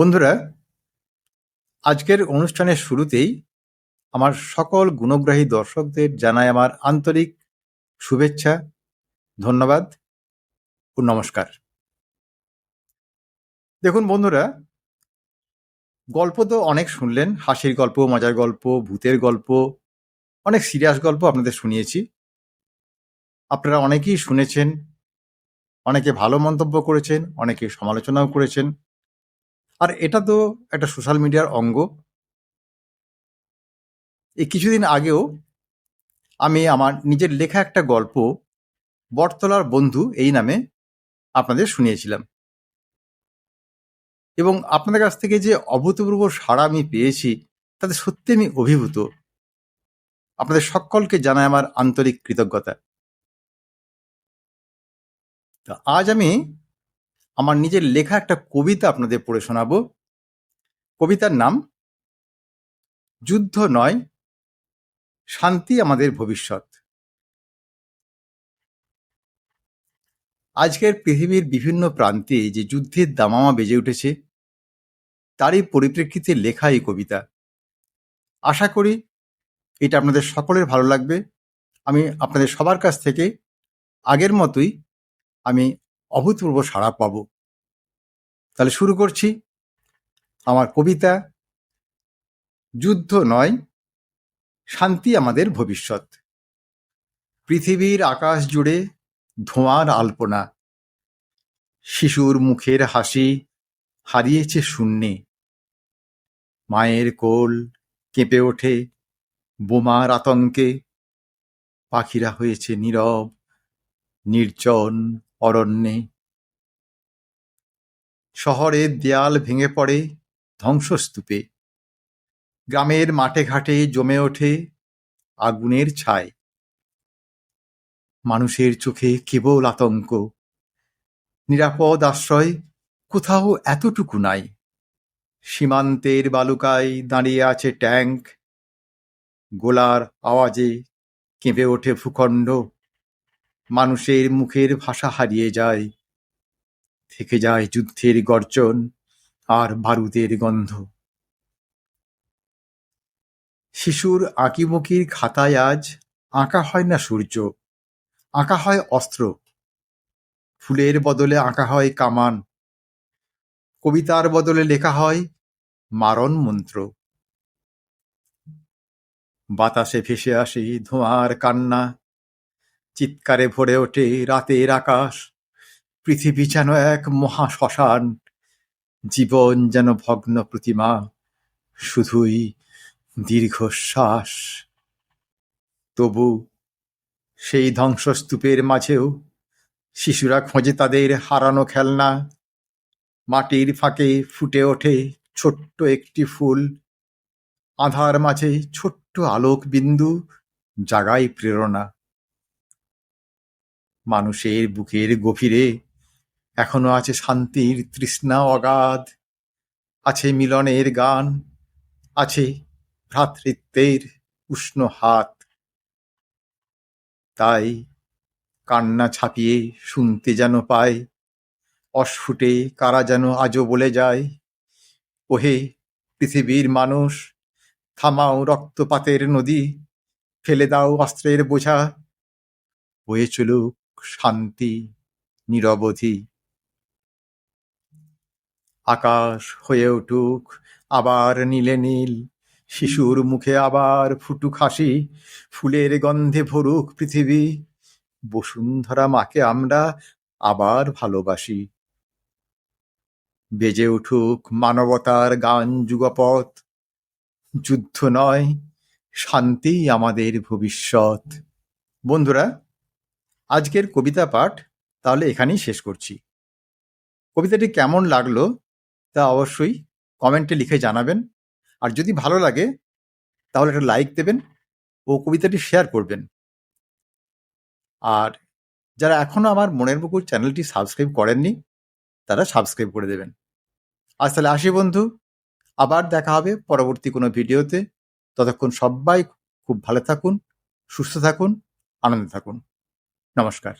বন্ধুরা, আজকের অনুষ্ঠানের শুরুতেই আমার সকল গুণগ্রাহী দর্শকদের জানাই আমার আন্তরিক শুভেচ্ছা, ধন্যবাদ ও নমস্কার। দেখুন বন্ধুরা, গল্প তো অনেক শুনলেন, হাসির গল্প, মজার গল্প, ভূতের গল্প, অনেক সিরিয়াস গল্প আপনাদের শুনিয়েছি। আপনারা অনেকেই শুনেছেন, অনেকে ভালো মন্তব্য করেছেন, অনেকে সমালোচনাও করেছেন। আর এটা তো একটা সোশ্যাল মিডিয়ার অঙ্গ। এই কিছুদিন আগেও আমি আমার নিজের লেখা একটা গল্প বটতলার বন্ধু এই নামে আপনাদের শুনিয়েছিলাম। এবং আপনাদের কাছ থেকে যে অভূতপূর্ব সাড়া আমি পেয়েছি, তাতে সত্যি আমি অভিভূত। আপনাদের সকলকে জানাই আমার আন্তরিক কৃতজ্ঞতা। আজ আমি আমার নিজের লেখা একটা কবিতা আপনাদের পড়ে শোনাবো। কবিতার নাম, যুদ্ধ নয়, শান্তি আমাদের ভবিষ্যৎ। আজকের পৃথিবীর বিভিন্ন প্রান্তে যে যুদ্ধের দামামা বেজে উঠেছে, তারই পরিপ্রেক্ষিতে লেখা এই কবিতা। আশা করি এটা আপনাদের সকলের ভালো লাগবে। আমি আপনাদের সবার কাছ থেকে আগের মতোই আমি অভূতপূর্ব সাড়া পাব। তাহলে শুরু করছি। আমার কবিতা, যুদ্ধ নয়, শান্তি আমাদের ভবিষ্যৎ। পৃথিবীর আকাশ জুড়ে ধোঁয়ার আলপনা। শিশুর মুখের হাসি হারিয়েছে শূন্যে। মায়ের কোল কেঁপে ওঠে বোমার আতঙ্কে। পাখিরা হয়েছে নীরব, নির্জন অরণ্যে। শহরের দেয়াল ভেঙে পড়ে ধ্বংসস্তূপে। গ্রামের মাঠে ঘাটে জমে ওঠে আগুনের ছায় মানুষের চোখে কেবল আতঙ্ক। নিরাপদ আশ্রয় কোথাও এতটুকু নাই। সীমান্তের বালুকায় দাঁড়িয়ে আছে ট্যাঙ্ক। গোলার আওয়াজে কেঁপে ওঠে ভূখণ্ড। মানুষের মুখের ভাষা হারিয়ে যায়, থেকে যায় যুদ্ধের গর্জন আর বারুদের গন্ধ। শিশুর আঁকিবুকির খাতায় আজ আঁকা হয় না সূর্য, আঁকা হয় অস্ত্র। ফুলের বদলে আঁকা হয় কামান, কবিতার বদলে লেখা হয় মারণ মন্ত্র। বাতাসে ভেসে আসে ধোঁয়ার কান্না চিৎকারে ভরে ওঠে রাতের আকাশ। পৃথিবী যেন এক মহা শ্মশান। জীবন যেন ভগ্ন প্রতিমা। শুধুই দীর্ঘশ্বাস। তবু সেই ধ্বংসস্তূপের মাঝেও শিশুরা খোঁজে তাদের হারানো খেলনা। মাটির ফাঁকে ফুটে ওঠে ছোট্ট একটি ফুল। আধার মাঝে ছোট্ট আলোক বিন্দু জাগায় প্রেরণা। মানুষের বুকের গভীরে এখনও আছে শান্তির তৃষ্ণা অগাধ। আছে মিলনের গান, আছে ভ্রাতৃত্বের উষ্ণ হাত। তাই কান্না ছাপিয়ে শুনতে যেন পায়, অস্ফুটে কারা যেন আজও বলে যায়, ওহে পৃথিবীর মানুষ, থামাও রক্তপাতের নদী, ফেলে দাও অস্ত্রের বোঝা। বয়ে চলুক শান্তি, নিরবধি। আকাশ হয়ে উঠুক, আবার নীলে নীল। শিশুর মুখে আবার ফুটুক হাসি, ফুলের গন্ধে ভরুক পৃথিবী। বসুন্ধরা মাকে আমরা আবার ভালোবাসি। বেজে উঠুক মানবতার গান যুগপথ। যুদ্ধ নয়, শান্তি আমাদের ভবিষ্যৎ। বন্ধুরা আজকের কবিতা পাঠ তাহলে এখানেই শেষ করছি। কবিতাটি কেমন লাগল তা অবশ্যই কমেন্টে লিখে জানাবেন। আর যদি ভালো লাগে তাহলে একটা লাইক দেবেন ও কবিতাটি শেয়ার করবেন। আর যারা এখনও আমার মনের বকুল চ্যানেলটি সাবস্ক্রাইব করেননি তারা সাবস্ক্রাইব করে দেবেন। আজ তাহলে আসি বন্ধু, আবার দেখা হবে পরবর্তী কোনো ভিডিওতে। ততক্ষণ সবাই খুব ভালো থাকুন, সুস্থ থাকুন, আনন্দে থাকুন। নমস্কার।